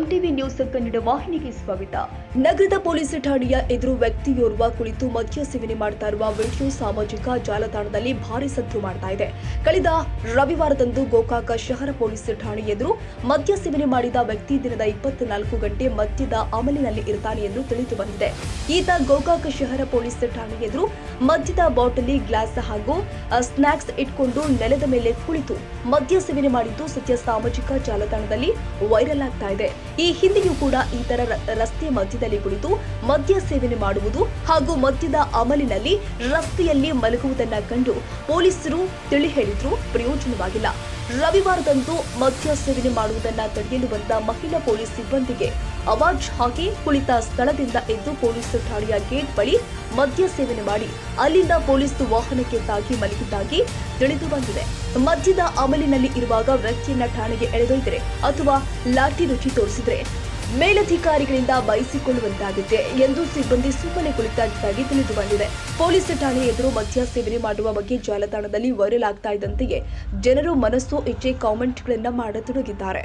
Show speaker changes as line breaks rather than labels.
MTV news Kannada ವಾಹಿನಿಗೆ ಸ್ವಾಗತ. ನಗರದ ಪೊಲೀಸ್ ಠಾಣೆಯ ಎದುರು ವ್ಯಕ್ತಿಯೋರ್ವ ಕುಳಿತು ಮದ್ಯ ಸೇವನೆ ಮಾಡ್ತಾ ಇರುವ ವಿಡಿಯೋ ಸಾಮಾಜಿಕ ಜಾಲತಾಣದಲ್ಲಿ ಭಾರಿ ಸದ್ದು ಮಾಡ್ತಾ ಇದೆ. ಕಳೆದ ರವಿವಾರದಂದು ಗೋಕಾಕ ಶಹರ ಪೊಲೀಸ್ ಠಾಣೆ ಎದುರು ಮದ್ಯ ಸೇವನೆ ಮಾಡಿದ ವ್ಯಕ್ತಿ ದಿನದ ಇಪ್ಪತ್ನಾಲ್ಕು ಗಂಟೆ ಮದ್ಯದ ಅಮಲಿನಲ್ಲಿ ಇರ್ತಾನೆ ಎಂದು ತಿಳಿದು ಬಂದಿದೆ. ಈತ ಗೋಕಾಕ ಶಹರ ಪೊಲೀಸ್ ಠಾಣೆ ಎದುರು ಮದ್ಯದ ಬಾಟಲಿ, ಗ್ಲಾಸ್ ಹಾಗೂ ಸ್ನಾಕ್ಸ್ ಇಟ್ಕೊಂಡು ನೆಲದ ಮೇಲೆ ಕುಳಿತು ಮದ್ಯ ಸೇವನೆ ಮಾಡಿದ್ದು ಸದ್ಯ ಸಾಮಾಜಿಕ ಜಾಲತಾಣದಲ್ಲಿ ವೈರಲ್ ಆಗ್ತಾ ಇದೆ. ಈ ಹಿಂದೆಯೂ ಕೂಡ ಈ ತರ ರಸ್ತೆ ಮಧ್ಯದಲ್ಲಿ ಕುಳಿತು ಮದ್ಯ ಸೇವನೆ ಮಾಡುವುದು ಹಾಗೂ ಮದ್ಯದ ಅಮಲಿನಲ್ಲಿ ರಸ್ತೆಯಲ್ಲಿ ಮಲಗುವುದನ್ನ ಕಂಡು ಪೊಲೀಸರು ತಿಳಿ ಹೇಳಿದ್ರು, ಪ್ರಯೋಜನವಾಗಿಲ್ಲ. ರವಿವಾರದಂದು ಮದ್ಯ ಸೇವನೆ ಮಾಡುವುದನ್ನ ತಡೆಯಲು ಬಂದ ಮಹಿಳಾ ಪೊಲೀಸ್ ಸಿಬ್ಬಂದಿಗೆ ಅವಾಜ್ ಹಾಕಿ ಕುಳಿತ ಸ್ಥಳದಿಂದ ಎದ್ದು ಪೊಲೀಸ್ ಠಾಣೆಯ ಗೇಟ್ ಬಳಿ ಮದ್ಯ ಸೇವನೆ ಮಾಡಿ ಅಲ್ಲಿಂದ ಪೊಲೀಸ್ ವಾಹನಕ್ಕೆ ತಾಗಿ ಮಲಗಿದ್ದಾಗಿ ತಿಳಿದು ಬಂದಿದೆ. ಮದ್ಯದ ಅಮಲಿನಲ್ಲಿ ಇರುವಾಗ ವ್ಯಕ್ತಿಯನ್ನ ಠಾಣೆಗೆ ಎಳೆದೊಯ್ದರೆ ಅಥವಾ ಲಾಠಿ ರುಚಿ ತೋರಿಸಿದ್ರೆ ಮೇಲಧಿಕಾರಿಗಳಿಂದ ಬಯಸಿಕೊಳ್ಳುವಂತಾಗಿದೆ ಎಂದು ಸಿಬ್ಬಂದಿ ಸುಮ್ಮನೆ ಕುಳಿತಾಗಿದ್ದಾಗಿ ತಿಳಿದು ಬಂದಿದೆ. ಪೊಲೀಸ್ ಠಾಣೆ ಎದುರು ಮದ್ಯ ಸೇವನೆ ಮಾಡುವ ಬಗ್ಗೆ ಜಾಲತಾಣದಲ್ಲಿ ವೈರಲ್ ಆಗ್ತಾ ಇದ್ದಂತೆಯೇ ಜನರು ಮನಸ್ಸು ಇಚ್ಛೆ ಕಾಮೆಂಟ್ಗಳನ್ನ ಮಾಡತೊಡಗಿದ್ದಾರೆ.